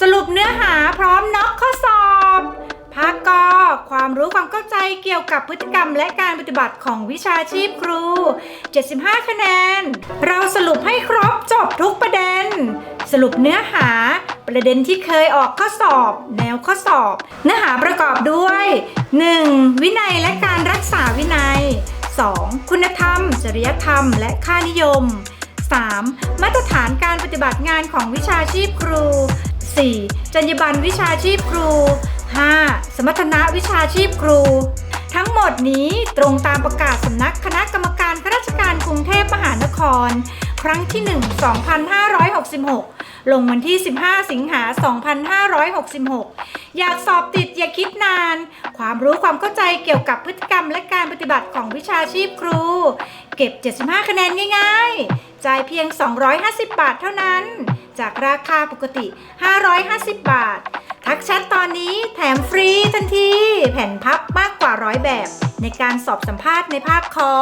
สรุปเนื้อหาพร้อมน็อกข้อสอบภาคกอความรู้ความเข้าใจเกี่ยวกับพฤติกรรมและการปฏิบัติของวิชาชีพครู 75 คะแนน เราสรุปให้ครบจบทุกประเด็น สรุปเนื้อหา ประเด็นที่เคยออกข้อสอบ แนวข้อสอบ เนื้อหาประกอบด้วย 1. วินัยและการรักษาวินัย 2. คุณธรรม จริยธรรม และค่านิยม 3. มาตรฐานการปฏิบัติงานของวิชาชีพครู 4. จรรยาบรรณวิชาชีพครู 5. สมรรถนะวิชาชีพครู ทั้งหมดนี้ตรงตามประกาศสำนักคณะกรรมการข้าราชการกรุงเทพมหานคร ครั้งที่ 1 2566 ลงวันที่ 15 สิงหา 2566 อยากสอบติดอย่าคิดนาน ความรู้ความเข้าใจเกี่ยวกับพฤติกรรมและการปฏิบัติของวิชาชีพครู เก็บ 75 คะแนนง่ายๆ จ่ายเพียง 250 บาทเท่านั้น จากราคาปกติ 550 บาท ทักแชทตอนนี้แถมฟรีทันที แผ่นพับมากกว่าร้อยแบบ ในการสอบสัมภาษณ์ในภาคคอ